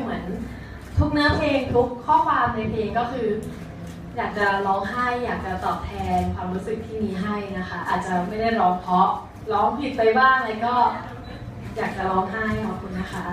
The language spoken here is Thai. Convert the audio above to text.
ือเหมือน ทุกเนื้อเพลงทุกข้อความในเพลงก็คือ อยากจะร้องไห้อยากจะตอบแทนความรู้สึกที่มีให้นะคะ อาจจะไม่ได้ร้องเพราะร้องผิดไปบ้างอะไรก็ อยากจะร้องไห้ขอบคุณนะคะ